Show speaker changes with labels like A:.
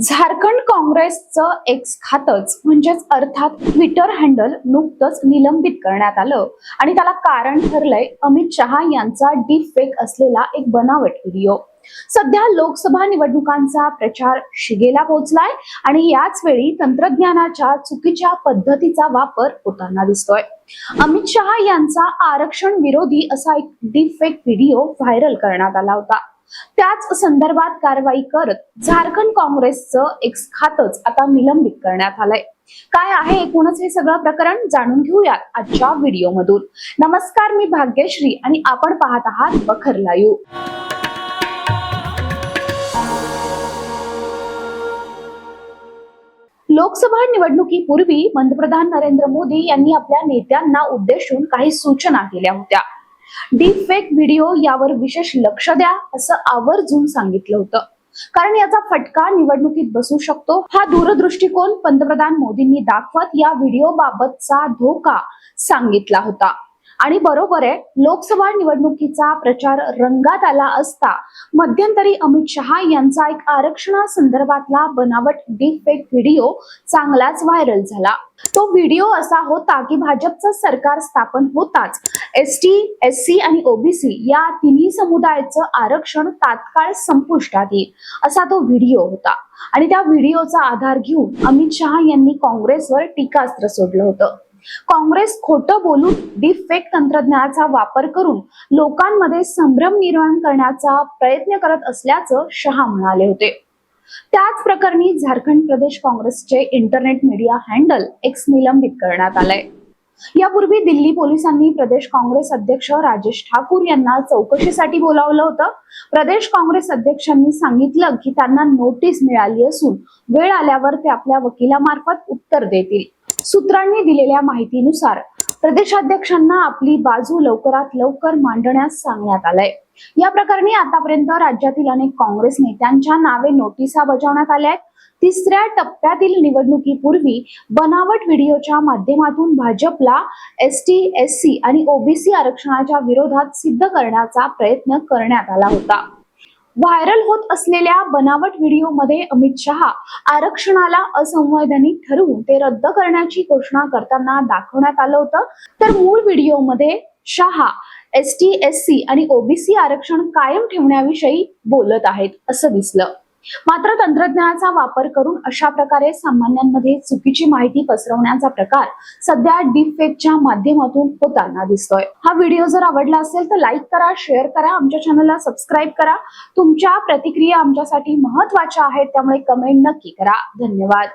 A: झारखंड काँग्रेसचं एक्स खातच म्हणजेच अर्थात ट्विटर हँडल नुकतंच निलंबित करण्यात आलं. आणि त्याला कारण ठरलंय अमित शहा यांचा डीप फेक असलेला एक बनावट व्हिडिओ सध्या लोकसभा निवडणुकांचा प्रचार शिगेला पोहोचलाय आणि याच वेळी तंत्रज्ञानाच्या चुकीच्या पद्धतीचा वापर होताना दिसतोय. अमित शहा यांचा आरक्षण विरोधी असा एक डीप फेक व्हिडिओ व्हायरल करण्यात आला होता. त्याच संदर्भात कारवाई करत झारखंड काँग्रेसचं एक खातच आता निलंबित करण्यात आलंय. काय आहे एकूणच हे सगळं प्रकरण जाणून घेऊयात आजच्या व्हिडिओमधून. नमस्कार मी भाग्यश्री आणि आपण पाहत आहात बखर लाईव्ह. लोकसभा निवडणुकीपूर्वी पंतप्रधान नरेंद्र मोदी यांनी आपल्या नेत्यांना उद्देशून काही सूचना केल्या होत्या. डीप फेक व्हिडिओ यावर विशेष लक्ष द्या असं आवर्जून सांगितलं होतं. कारण याचा फटका निवडणुकीत बसू शकतो. हा दूरदृष्टिकोन पंतप्रधान मोदींनी दाखवत या व्हिडिओ बाबतचा धोका सांगितला होता. आणि बरोबर आहे लोकसभा निवडणुकीचा प्रचार रंगात आला असता मध्यंतरी अमित शहा यांचा एक आरक्षणासंदर्भातला बनावट डीप फेक व्हिडिओ चांगलाच व्हायरल झाला. तो व्हिडिओ असा होता की भाजपचं सरकार स्थापन होताच. एस टी एस सी आणि ओबीसी या तिन्ही समुदायाचं आरक्षण तात्काळ संपुष्टात येईल असा तो व्हिडिओ होता. आणि त्या व्हिडिओचा आधार घेऊन अमित शहा यांनी काँग्रेसवर टीकास्त्र सोडलं होतं. काँग्रेस खोटं बोलून डीप फेक तंत्रज्ञानाचा वापर करून लोकांमध्ये संभ्रम निर्माण करण्याचा प्रयत्न करत असल्याचं शहा म्हणाले होते. त्याच प्रकरणी झारखंड प्रदेश काँग्रेसचे इंटरनेट मीडिया हँडल एक्स निलंबित करण्यात आलंय. यापूर्वी दिल्ली पोलिसांनी प्रदेश काँग्रेस अध्यक्ष राजेश ठाकूर यांना चौकशीसाठी बोलावलं होतं. प्रदेश काँग्रेस अध्यक्षांनी सांगितलं की त्यांना नोटीस मिळाली असून वेळ आल्यावर ते आपल्या वकिलामार्फत उत्तर देतील. सूत्रांनी दिलेल्या माहितीनुसार प्रदेशाध्यक्षांना आपली बाजू लवकरात लवकर मांडण्यास सांगण्यात आलंय. या प्रकरणी आतापर्यंत राज्यातील अनेक काँग्रेस नेत्यांच्या नावे नोटिसा बजावण्यात आल्या आहेत. तिसऱ्या टप्प्यातील निवडणुकीपूर्वी बनावट व्हिडिओच्या माध्यमातून भाजपला एस टी एस सी आणि ओबीसी आरक्षणाच्या विरोधात सिद्ध करण्याचा प्रयत्न करण्यात आला होता. व्हायरल होत असलेल्या बनावट व्हिडिओमध्ये अमित शहा आरक्षणाला असंवैधानिक ठरवून ते रद्द करण्याची घोषणा करताना दाखवण्यात आलं होतं. तर मूळ व्हिडिओमध्ये Shah S T S C आणि ओबीसी आरक्षण कायम ठेवण्याविषयी बोलत आहेत असं दिसलं. मात्र तंत्रज्ञानाचा वापर करून अशा प्रकारे सामान्यांमध्ये चुकीची माहिती पसरवण्याचा प्रकार सध्या डीपफेकच्या माध्यमातून होताना दिसतोय. हा व्हिडिओ जर आवडला असेल तर लाईक करा शेअर करा आमच्या चॅनलला सबस्क्राईब करा. तुमच्या प्रतिक्रिया आमच्यासाठी महत्त्वाच्या आहेत त्यामुळे कमेंट नक्की करा. धन्यवाद.